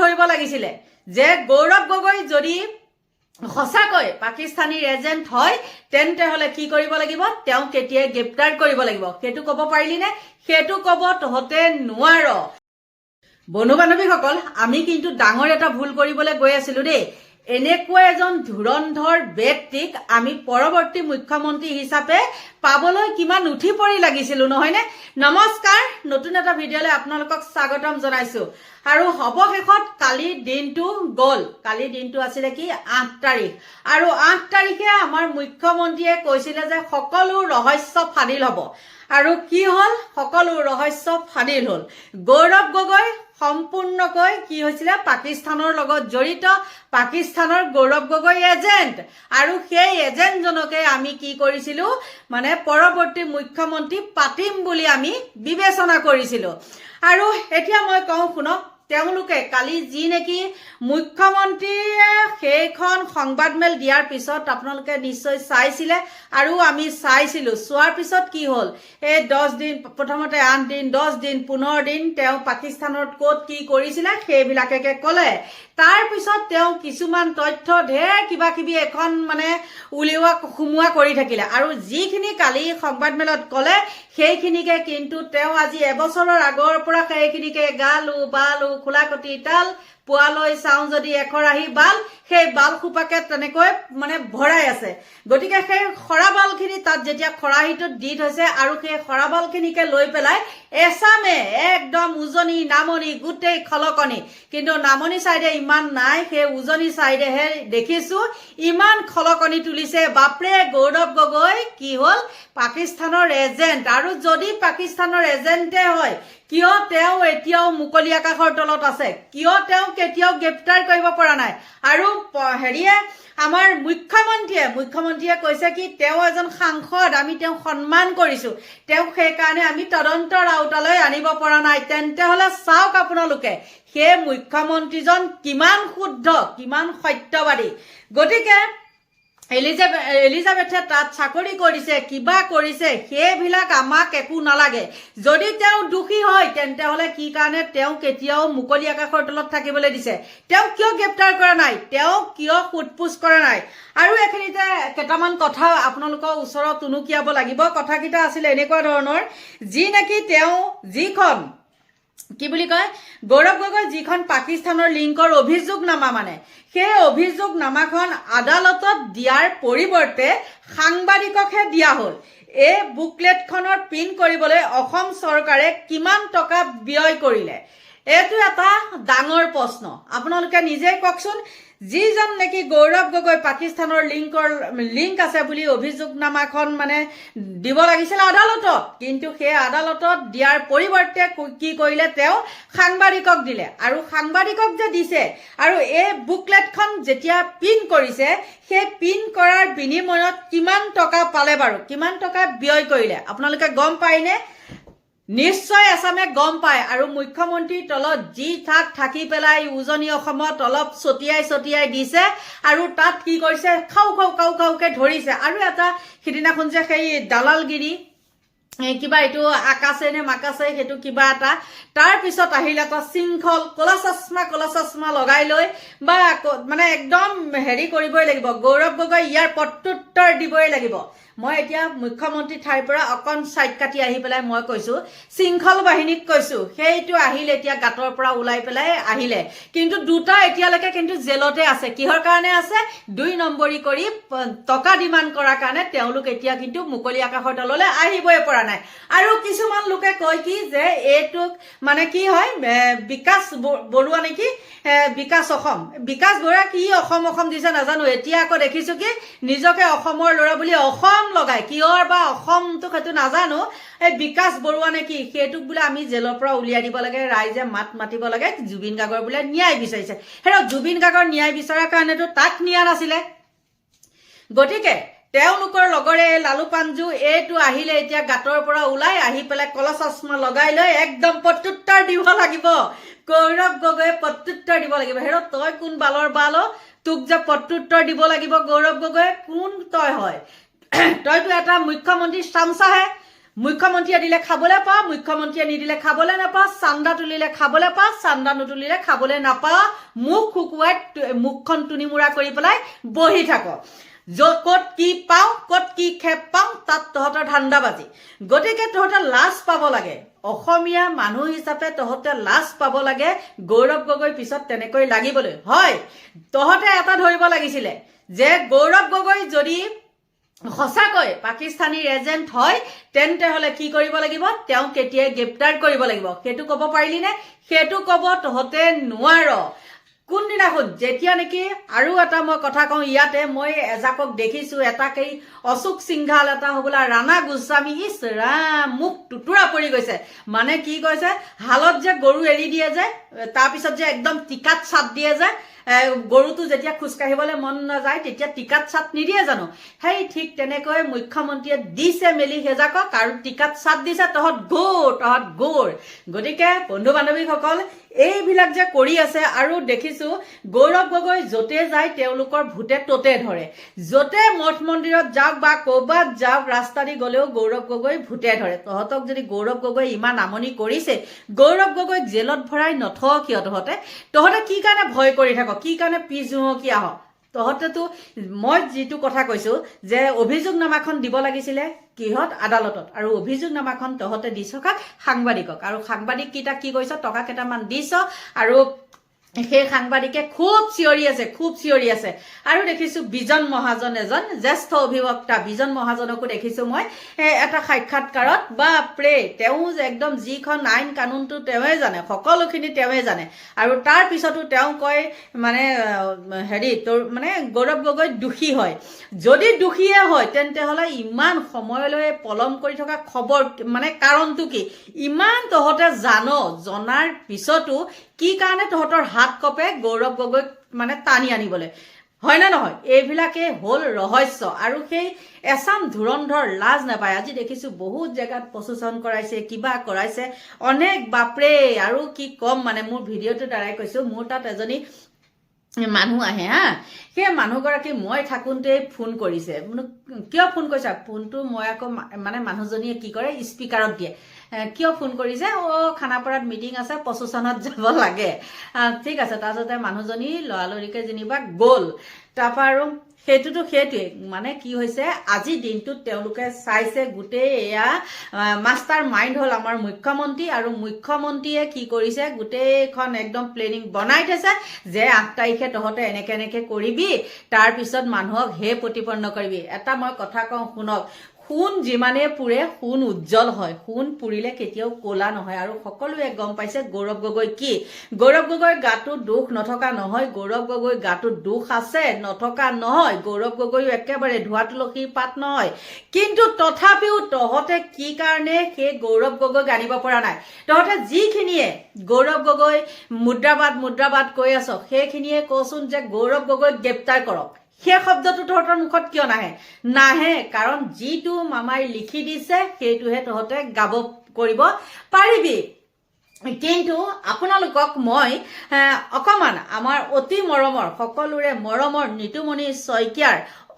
ধৰিব লাগিছিলে যে গৌৰৱ গগৈ যদি সঁচাকৈ পাকিস্তানীৰ এজেণ্ট হয় তেন্তে হলে কি কৰিব লাগিব? তেওঁক কেতিয়াই গ্ৰেপ্তাৰ কৰিব লাগিব। সেইটো ক'ব পাৰিলিনে সেইটো ক'ব তহঁতে নোৱাৰ। বন্ধু বান্ধৱীসকল আমি কিন্তু ডাঙৰ এটা ভুল কৰিবলৈ গৈ আছিলো দেই। এনেকুৱা এজন ধুৰন্ধৰ ব্যক্তিক আমি পৰৱৰ্তী মুখ্যমন্ত্ৰী হিচাপে পাবলৈ কিমান উঠি পৰি লাগিছিলো, নহয়নে? নমস্কাৰ, নতুন এটা ভিডিঅ'লৈ আপোনালোকক স্বাগতম জনাইছো। আৰু অৱশেষত কালিৰ দিনটো গ'ল। কালিৰ দিনটো আছিলে কি? আঠ তাৰিখ। আৰু আঠ তাৰিখে আমাৰ মুখ্যমন্ত্ৰীয়ে কৈছিলে যে সকলো ৰহস্য ফাদিল হ'ব। আৰু কি হ'ল? সকলো ৰহস্য ফাদিল হ'ল। গৌৰৱ গগৈ সম্পূৰ্ণকৈ কি হৈছিলে? পাকিস্তানৰ লগত জড়িত, পাকিস্তানৰ গৌৰৱ গগৈ এজেণ্ট। আৰু সেই এজেণ্টজনকে আমি কি কৰিছিলোঁ? মানে পৰৱৰ্তী মুখ্যমন্ত্ৰী পাতিম বুলি আমি বিবেচনা কৰিছিলোঁ। আৰু এতিয়া মই কওঁ শুনক তেওঁলোকে কালি যি নেকি মুখ্যমন্ত্ৰীয়ে সেইখন সংবাদমেল দিয়াৰ পিছত আপোনালোকে নিশ্চয় চাইছিলে আৰু আমি চাইছিলো। চোৱাৰ পিছত কি হ'ল? এই দহ দিন প্ৰথমতে আঠ দিন দহ দিন পোন্ধৰ দিন তেওঁ পাকিস্তানত ক'ত কি কৰিছিলে সেইবিলাকে ক'লে। তাৰ পিছত তেওঁ কিছুমান তথ্য ঢেৰ কিবা কিবি এখন মানে উলিওৱা সোমোৱা কৰি থাকিলে। আৰু যিখিনি কালি সংবাদমেলত ক'লে সেইখিনিকে কিন্তু তেওঁ আজি এবছৰৰ আগৰ পৰা সেইখিনিকে গালো বালো খোলাকটি তাল পোৱালৈ চাওঁ যদি এখৰাহি বাল, সেই বাল সোপাকে তেনেকৈ মানে ভৰাই আছে। গতিকে সেই খৰাবালখিনি তাত যেতিয়া খৰাহিটোত দি থৈছে আৰু সেই খৰাবালখিনিকে লৈ পেলাই এচামে, একদম উজনি নামনি গোটেই খলকনি। কিন্তু নামনি চাইডে ইমান নাই, সেই উজনি চাইডেহে দেখিছো। ইমান খলকনি তুলিছে, বাপৰে, গৌৰৱ গগৈ, কি হ'ল? পাকিস্তানৰ এজেণ্ট। আৰু যদি পাকিস্তানৰ এজেণ্টে হয়, কিয় তেওঁ এতিয়াও মুকলি আকাশৰ তলত আছে? কিয় তেওঁ কেতিয়াও গ্ৰেপ্তাৰ কৰিব পৰা নাই? আৰু হেৰিয়ে, আমাৰ মুখ্যমন্ত্ৰীয়ে মুখ্যমন্ত্ৰীয়ে কৈছে কি, তেওঁ এজন সাংসদ, আমি তেওঁক সন্মান কৰিছোঁ। তেওঁক সেইকাৰণে আমি তদন্তৰ আওতালৈ আনিব পৰা নাই। তেন্তে হলে চাওক আপোনালোকে, সেই মুখ্যমন্ত্ৰীজন কিমান শুদ্ধ, কিমান সত্যবাদী। গতিকে এলিজাবেথ তাত চাকৰি কৰিছে, কিবা কৰিছে, সেইবিলাক আমাক একো নালাগে। যদি তেওঁ দোষী হয় তেন্তে কি কাৰণে তেওঁ কেতিয়াও মুকলি আকাশৰ তলত থাকিবলৈ দিছে? তেওঁ কিয় গ্ৰেপ্তাৰ কৰা নাই? তেওঁ কিয় সোধপোছ কৰা নাই? আৰু এইখিনিতে কেইটামান কথা আপোনালোকৰ ওচৰত টুনুকিয়াব লাগিব। কথাকেইটা আছিলে এনেকুৱা ধৰণৰ, যি নেকি তেওঁ যিখন কি বুলি কয়? গৌৰৱ গগৈ যিখন পাকিস্তানৰ লিংকৰ অভিযোগনামা মানে সেই অভিযোগনামাখন আদালতত দিয়াৰ পৰিৱৰ্তে সাংবাদিককহে দিয়া হ'ল। এই বুকলেটখনৰ প্ৰিণ্ট কৰিবলৈ অসম চৰকাৰে কিমান টকা ব্যয় কৰিলে? এইটো এটা ডাঙৰ প্ৰশ্ন। আপোনালোকে নিজেই কওকচোন। যিজন নেকি গৌৰৱ গগৈ পাকিস্তানৰ লিংকৰ, লিংক আছে বুলি অভিযোগনামাখন মানে দিব লাগিছিল আদালতত। কিন্তু সেই আদালতত দিয়াৰ পৰিৱৰ্তে কি কৰিলে তেওঁ সাংবাদিকক দিলে। আৰু সাংবাদিকক যে দিছে, আৰু এই বুকলেটখন যেতিয়া প্ৰিণ্ট কৰিছে, সেই প্ৰিণ্ট কৰাৰ বিনিময়ত কিমান টকা পালে বাৰু, কিমান টকা ব্যয় কৰিলে। আপোনালোকে গম পায়নে নিশ্চয় এচামে গম পায় আৰু মুখ্যমন্ত্ৰীৰ তলত যি থাক থাকি পেলাই উজনি অসমত অলপ ছটিয়াই ছটিয়াই দিছে আৰু তাত কি কৰিছে? খাও খাও কাউ কাউকে ধৰিছে। আৰু এটা সিদিনাখন যে সেই দালালগিৰি কিবা এইটো আকাশে নে মাকাশে সেইটো কিবা এটা, তাৰ পিছত আহিল এটা শৃংখল, কলা চশমা কলা চশমা লগাই লৈ বা মানে একদম হেৰি কৰিবই লাগিব। গৌৰৱ গগৈ ইয়াৰ প্ৰত্যুত্তৰ দিবই লাগিব। মই এতিয়া মুখ্যমন্ত্ৰী ঠাইৰ পৰা অকণ চাইড কাটি আহি পেলাই মই কৈছো, শৃংখল বাহিনীক কৈছো, সেইটো আহিল এতিয়া গাঁতৰ পৰা ওলাই পেলাই আহিলে। কিন্তু দুটা এতিয়ালৈকে কিন্তু জেলতে আছে। কিহৰ কাৰণে আছে? দুই নম্বৰী কৰি টকা ডিমাণ্ড কৰাৰ কাৰণে তেওঁলোক এতিয়া কিন্তু মুকলি আকাশৰ তললৈ আহিবই পৰা নাই। আৰু কিছুমান লোকে কয় কি যে এইটোক মানে কি হয় বিকাশ বৰুৱা নেকি? বিকাশ অসম। বিকাশ বৰুৱা কি অসম অসম দিছে নাজানো। এতিয়া আকৌ দেখিছো কি, নিজকে অসমৰ ল'ৰা বুলি অসম লগাই কিহৰ বা অসমটো এই বিকাশ বৰুৱা নেকি সেইটোক বোলে আমি জেলৰ পৰা উলিয়াই দিব লাগে, ৰাইজে মাত মাতিব লাগে, জুবিন গাৰ্গৰ বোলে ন্যায় বিচাৰিছে। সেই জুবিন গাৰ্গৰ ন্যায় বিচৰাৰ কাৰণেতো তাক নিয়া নাছিলে। গতিকে, তেওঁলোকৰ লগৰে লালু পাঞ্জু, এইটো আহিলে এতিয়া গাঁতৰ পৰা ওলাই আহি পেলাই কলা চশমা লগাই লৈ একদম প্ৰত্যুত্তৰ দিব লাগিব। গৌৰৱ গগৈয়ে প্ৰত্যুত্তৰ দিব লাগিব। হেৰ, তই কোন বালৰ বাল তোক যে প্ৰত্যুত্তৰ দিব লাগিব গৌৰৱ গগৈয়ে, কোন তই হয়? তইতো এটা মুখ্যমন্ত্ৰী চামচাহে। মুখ্যমন্ত্ৰীয়ে দিলে খাবলৈ পাওঁ মুখ্যমন্ত্ৰীয়ে নিদিলে খাবলৈ নাপাওঁ চান্দা তুলিলে খাবলৈ পাওঁ চান্দা নুতুলিলে খাবলৈ নাপাওঁ মুখ শুকুৱাই মুখখন টুনিমুৰা কৰি পেলাই বহি থাক। ক'ত কি পাওঁ, ক'ত কি খেপ পাওঁ, তাত তহঁতৰ ধান্দাবাজি গতিকে তহঁতে লাজ পাব লাগে। অসমীয়া মানুহ হিচাপে তহঁতে লাজ পাব লাগে। গৌৰৱ গগৈ পিছত তেনেকৈ লাগিবলৈ। হয়, তহঁতে এটা ধৰিব লাগিছিলে যে গৌৰৱ গগৈ যদি সঁচাকৈ পাকিস্তানীৰ এজেণ্ট হয়, তেন্তে হলে কি কৰিব লাগিব? তেওঁক কেতিয়াই গ্ৰেপ্তাৰ কৰিব লাগিব। সেইটো ক'ব পাৰিলি নে? সেইটো ক'ব তহঁতে নোৱাৰ। কোনদিনাখন? যেতিয়া নেকি? আৰু এটা মই কথা কওঁ, ইয়াতে মই এজাকক দেখিছো এটাকেই অশোক সিংঘাল, এটা হবলা ৰাণা গোস্বামী। ইছ ৰাম মোক টুটুৰা পৰি গৈছে। মানে কি কৈছে? হালত যে গৰু এৰি দিয়ে যে তাৰপিছত যে একদম টিকাত চাপ দিয়ে যে গৰুটো যেতিয়া খোজকাঢ়িবলৈ মন নাযায়, তেতিয়া টিকাত চাট নিদিয়ে জানো? সেই ঠিক তেনেকৈ মুখ্যমন্ত্ৰীয়ে দিছে মেলি সেইজাকক আৰু টিকাত চাট দিছে, তহঁত গৌৰ তহঁত গৌৰ গতিকে বন্ধু বান্ধৱীসকল এইবিলাক যে কৰি আছে আৰু দেখিছোঁ, গৌৰৱ গগৈ য'তে যায় তেওঁলোকৰ ভূতে ত'তে ধৰে। য'তে মঠ মন্দিৰত যাওক বা ক'ৰবাত যাওক, ৰাস্তা দি গ'লেও গৌৰৱ গগৈ ভূতে ধৰে। তহঁতক যদি গৌৰৱ গগৈ ইমান আমনি কৰিছে, গৌৰৱ গগৈক জেলত ভৰাই নথ কিয় তহঁতে তহঁতে কি কাৰণে ভয় কৰি থাক? কি কাৰণে পিছ হুহকি আহ? তহঁতেতো, মই যিটো কথা কৈছোঁ, যে অভিযোগনামাখন দিব লাগিছিলে কিহত? আদালতত। আৰু অভিযোগনামাখন তহঁতে দিছ কাক সাংবাদিকক। আৰু সাংবাদিককেইটা কি কৰিছ টকা কেইটামান দিছ। আৰু সেই সাংবাদিকে খুব চিঞৰি আছে, খুব চিঞৰি আছে। আৰু দেখিছো বিজন মহাজন এজন, জ্যেষ্ঠ অভিবক্তা। বিজন মহাজনকো দেখিছো মই এটা সাক্ষাৎকাৰত বা প্ৰে তেওঁ একদম যিখন আইন কানুনটো তেওঁৱে জানে, সকলোখিনি তেওঁৱে জানে। আৰু তাৰ পিছতো তেওঁ কয় মানে হেৰি, তোৰ মানে গৌৰৱ গগৈ দোষী হয়। যদি দোষীয়ে হয় তেন্তে হ'লে ইমান সময়লৈ পলম কৰি থকা খবৰ মানে কাৰণটো কি? ইমান তহঁতে জান, জনাৰ পিছতো কি কাৰণে তহঁতৰ হাত কপে গৌৰৱ গগৈক মানে টানি আনিবলৈ? হয়নে নহয়? এইবিলাকে হ'ল ৰহস্য। আৰু সেই এচাম ধুৰন্ধৰ লাজ নাপায়। আজি দেখিছো বহুত জেগাত প্ৰচেচন কৰাইছে, কিবা কৰাইছে। অনেক বাপৰে, আৰু কি ক'ম মানে মোৰ ভিডিঅ'টোৰ দ্বাৰাই কৈছো। মোৰ তাত এজনী মানুহ আহে, হা। সেই মানুহগৰাকী মই থাকোঁতেই ফোন কৰিছে। কিয় ফোন কৰিছা? ফোনটো মই আকৌ মানে মানুহজনীয়ে কি কৰে? স্পীকাৰত দিয়ে। কিয় ফোন কৰিছে? অ' খানাপাৰাত মিটিং আছে প্ৰচেচনত যাব লাগে। ঠিক আছে তাৰপিছতে মানুহজনী লৰালৰিকে যেনিবা গ'ল। তাৰপৰা আৰু সেইটোতো সেইটোৱে মানে কি হৈছে আজি দিনটোত তেওঁলোকে চাইছে গোটেই এয়া মাষ্টাৰ মাইণ্ড হ'ল আমাৰ মুখ্যমন্ত্ৰী আৰু মুখ্যমন্ত্ৰীয়ে কি কৰিছে গোটেইখন একদম প্লেনিং বনাই থৈছে যে আঠ তাৰিখে তহঁতে এনেকে এনেকে কৰিবি তাৰপিছত মানুহক হে প্ৰতিপন্ন কৰিবি। এটা মই কথা কওঁ শুনক সোণ যিমানে পুৰে সোণ উজ্জ্বল হয়, সোণ পুৰিলে কেতিয়াও ক'লা নহয়। আৰু সকলোৱে গম পাইছে, গৌৰৱ গগৈ কি? গৌৰৱ গগৈ গাটো দুখ নথকা নহয়, গৌৰৱ গগৈ গাটো দুখ আছে, নথকা নহয়। গৌৰৱ গগৈও একেবাৰে ধোৱা তুলসীৰ পাত নহয়। কিন্তু তথাপিও তহঁতে কি কাৰণে সেই গৌৰৱ গগৈক আনিব পৰা নাই? তহঁতে যিখিনিয়ে গৌৰৱ গগৈ মুদ্ৰাবাদ মুদ্ৰাবাদ কৈ আছ, সেইখিনিয়ে কচোন যে গৌৰৱ গগৈক গ্ৰেপ্তাৰ কৰক। সেই শব্দটো তহঁতৰ মুখত কিয় নাহে? নাহে কাৰণ যিটো মামাই লিখি দিছে সেইটোহে তহঁতে গাব কৰিব পাৰিবি। কিন্তু আপোনালোকক মই এ, অকমান আমাৰ অতি মৰমৰ সকলোৰে মৰমৰ নিতুমণি শইকীয়াৰ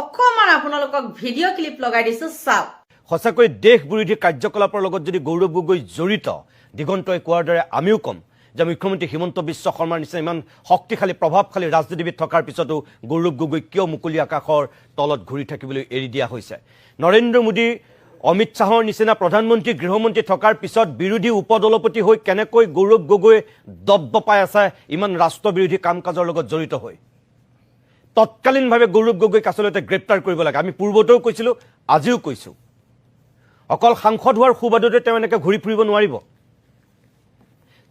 অকমান আপোনালোকক ভিডিঅ' ক্লিপ লগাই দিছো চাওক। সঁচাকৈ দেশ বিৰোধী কাৰ্যকলাপৰ লগত যদি গৌৰৱ গগৈ জড়িত দিগন্তই কোৱাৰ দৰে আমিও ক'ম। যে মুখ্যমন্ত্ৰী হিমন্ত বিশ্ব শৰ্মাৰ নিচিনা ইমান শক্তিশালী, প্ৰভাৱশালী ৰাজনীতিবিদ থকাৰ পিছতো গৌৰৱ গগৈ কিয় মুকলি আকাশৰ তলত ঘূৰি থাকিবলৈ এৰি দিয়া হৈছে? নৰেন্দ্ৰ মোদী, অমিত শ্বাহৰ নিচিনা প্ৰধানমন্ত্ৰী, গৃহমন্ত্ৰী থকাৰ পিছত বিৰোধী উপদলপতি হৈ কেনেকৈ গৌৰৱ গগৈ দব্ব পাই আছে, ইমান ৰাষ্ট্ৰবিৰোধী কাম কাজৰ লগত জড়িত হৈ? তৎকালীনভাৱে গৌৰৱ গগৈক আচলতে গ্ৰেপ্তাৰ কৰিব লাগে। আমি পূৰ্বতেও কৈছিলোঁ, আজিও কৈছোঁ। অকল সাংসদ হোৱাৰ সুবাদতে তেওঁ এনেকৈ ঘূৰি ফুৰিব নোৱাৰিব।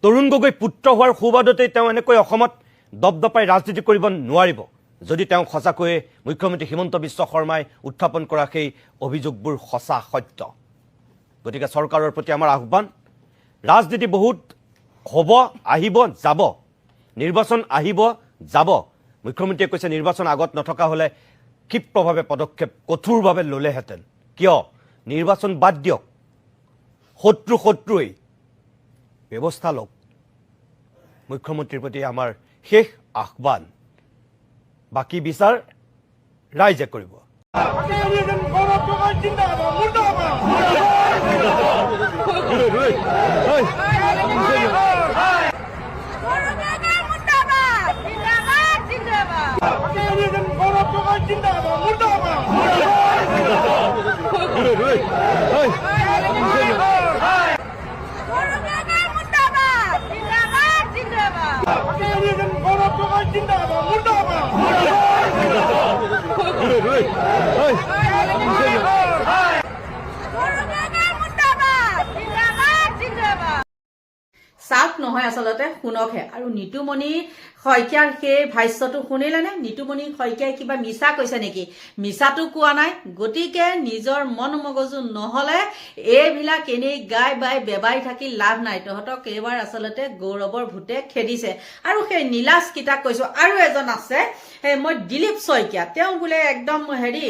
তৰুণ গগৈ পুত্ৰ হোৱাৰ সুবাদতেই তেওঁ এনেকৈ অসমত দপদপাই ৰাজনীতি কৰিব নোৱাৰিব। যদি তেওঁ সঁচাকৈয়ে মুখ্যমন্ত্ৰী হিমন্ত বিশ্ব শৰ্মাই উত্থাপন কৰা সেই অভিযোগবোৰ সঁচা সত্য। গতিকে চৰকাৰৰ প্ৰতি আমাৰ আহ্বান ৰাজনীতি বহুত হ'ব আহিব যাব। নিৰ্বাচন আহিব যাব। মুখ্যমন্ত্ৰীয়ে কৈছে নিৰ্বাচন আগত নথকা হ'লে ক্ষিপ্ৰভাৱে পদক্ষেপ কঠোৰভাৱে ল'লেহেঁতেন। কিয়? নিৰ্বাচন বাদ দিয়ক। শত্ৰু শত্ৰুৱেই। ব্যৱস্থা লওক। মুখ্যমন্ত্ৰীৰ প্ৰতি আমাৰ শেষ আহ্বান। বাকী বিচাৰ ৰাইজে কৰিব। জিন্দাবাদ জিন্দাবাদ গৌরবের মুর্দাবাদ জিন্দাবাদ জিন্দাবাদ গৌরবের মুর্দাবাদ জিন্দাবাদ জিন্দাবাদ নহয় আচলতে শুনকহে। আৰু নিতুমণি শইকীয়াৰ সেই ভাষ্যটো শুনিলেনে? নিতুমণি শইকীয়াই কিবা মিছা কৈছে নেকি? মিছাটো কোৱা নাই। গতিকে নিজৰ মন মগজু নহ'লে এইবিলাক এনেই গাই বাই বেবাই থাকি লাভ নাই। তহঁতক এইবাৰ আচলতে গৌৰৱৰ ভূতে খেদিছে। আৰু সেই নীলাজ কিতাক কৈছো। আৰু এজন আছে মই দিলীপ শইকীয়া। তেওঁ বোলে একদম হেৰি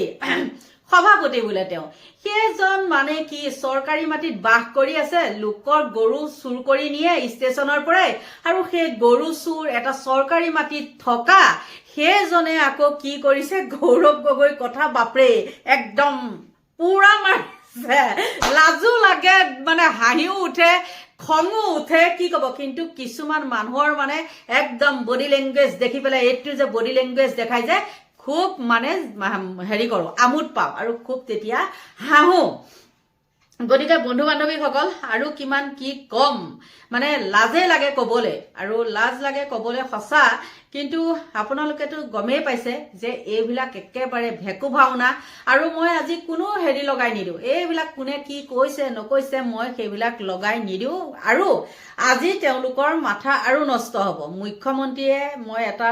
সভাপতি বোলে তেওঁ। সেইজন মানে কি চৰকাৰী মাটিত বাস কৰি আছে, লোকৰ গৰু চুৰ কৰি নিয়ে ষ্টেচনৰ পৰাই আৰু সেই গৰু চুৰ এটা চৰকাৰী মাটিত থকা সেইজনে আকৌ কি কৰিছে, গৌৰৱ গগৈ কথা বাপৰে, একদম পুৰা মাৰিছে। লাজো লাগে মানে হাঁহিও উঠে, খঙো উঠে, কি ক'ব? কিন্তু কিছুমান মানুহৰ মানে একদম বডি লেংগুৱেজ দেখি পেলাই, এইটো যে বডি লেংগুৱেজ দেখাই যে খুব মানে হেৰি কৰোঁ, আমোদ পাওঁ আৰু খুব তেতিয়া হাঁহো। গতিকে বন্ধু বান্ধৱীসকল আৰু কিমান কি কম। মানে লাজে লাগে ক'বলৈ, আৰু লাজ লাগে ক'বলৈ সঁচা কিন্তু আপোনালোকেতো গমেই পাইছে যে এইবিলাক একেবাৰে ভেকু ভাওনা আৰু মই আজি কোনো হেৰি লগাই নিদিওঁ। এইবিলাক কোনে কি কৈছে, নকৈছে মই সেইবিলাক লগাই নিদিওঁ আৰু আজি তেওঁলোকৰ মাথা আৰু নষ্ট হ'ব। মুখ্যমন্ত্ৰীয়ে মই এটা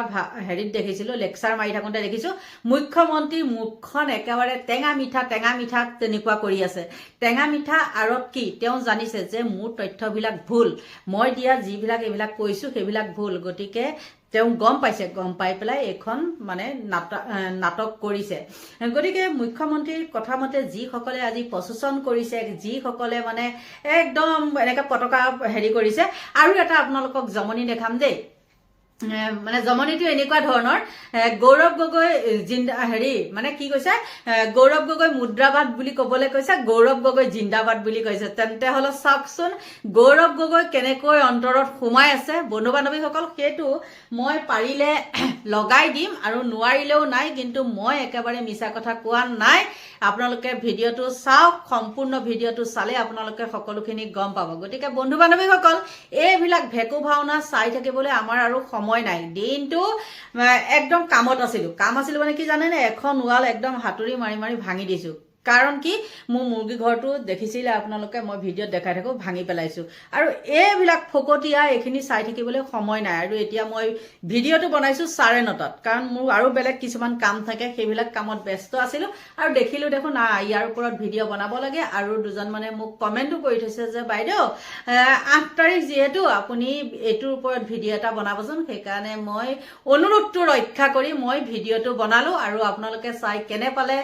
হেৰিত দেখিছিলোঁ, লেকচাৰ মাৰি থাকোঁতে দেখিছোঁ মুখ্যমন্ত্ৰীৰ মুখখন একেবাৰে টেঙা মিঠা টেঙা মিঠা তেনেকুৱা কৰি আছে। টেঙা মিঠা আঁৰত কি? তেওঁ জানিছে যে মোৰ তথ্যবিলাক ভুল। মই দিয়া যিবিলাক এইবিলাক কৈছোঁ সেইবিলাক ভুল। গতিকে তেওঁ গম পাইছে গম পাই পেলাই এইখন মানে নাটক কৰিছে। গতিকে মুখ্যমন্ত্ৰীৰ কথা মতে যিসকলে আজি প্ৰচেচন কৰিছে যিসকলে মানে একদম এনেকৈ পতাকা হেৰি কৰিছে আৰু এটা আপোনালোকক জমনি দেখাম দেই। মানে জমনিটো এনেকুৱা ধৰণৰ গৌৰৱ গগৈ জিন্দা, হেৰি মানে কি কৈছে গৌৰৱ গগৈ মুদ্ৰাবাদ বুলি ক'বলৈ কৈছে, গৌৰৱ গগৈ জিন্দাবাদ বুলি কৈছে। তেন্তে হ'লে চাওকচোন, গৌৰৱ গগৈ কেনেকৈ অন্তৰত সোমাই আছে বন্ধু বান্ধৱীসকল সেইটো মই পাৰিলে লগাই দিম আৰু নোৱাৰিলেও নাই, কিন্তু মই একেবাৰে মিছা কথা কোৱা নাই। আপোনালোকে ভিডিঅ'টো চাওক, সম্পূৰ্ণ ভিডিঅ'টো চালে আপোনালোকে সকলোখিনি গম পাব। গতিকে বন্ধু বান্ধৱীসকল এইবিলাক ভেকু ভাওনা চাই থাকিবলৈ আমাৰ আৰু সময় নাই। দিনটো একদম কামত আছিলোঁ। কাম আছিলোঁ মানে কি জানেনে? এখন ৱাল একদম হাতুৰি মাৰি মাৰি ভাঙি দিছোঁ। কাৰণ কি মোৰ মুৰ্গী ঘৰটো দেখিছিলে আপোনালোকে মই ভিডিঅ'ত দেখাই থাকোঁ ভাঙি পেলাইছোঁ। আৰু এইবিলাক ফকতীয়া এইখিনি চাই থাকিবলৈ সময় নাই। আৰু এতিয়া মই ভিডিঅ'টো বনাইছোঁ চাৰে নটাত। কাৰণ মোৰ আৰু বেলেগ কিছুমান কাম থাকে সেইবিলাক কামত ব্যস্ত আছিলোঁ। আৰু দেখিলোঁ দেখোন আ, ইয়াৰ ওপৰত ভিডিঅ' বনাব লাগে। আৰু দুজন মানে মোক কমেণ্টো কৰি থৈছে যে বাইদেউ আঠ তাৰিখ যিহেতু আপুনি এইটোৰ ওপৰত ভিডিঅ' এটা বনাবচোন। সেইকাৰণে মই অনুৰোধটো ৰক্ষা কৰি মই ভিডিঅ'টো বনালোঁ। আৰু আপোনালোকে চাই কেনে পালে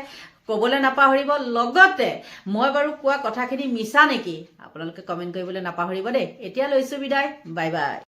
ক'বলৈ নাপাহৰিব লগতে মই বাৰু কোৱা কথাখিনি মিছা নেকি? আপোনালোকে কমেণ্ট কৰিবলৈ নাপাহৰিব দেই। এতিয়া লৈছোঁ বিদায়। Bye bye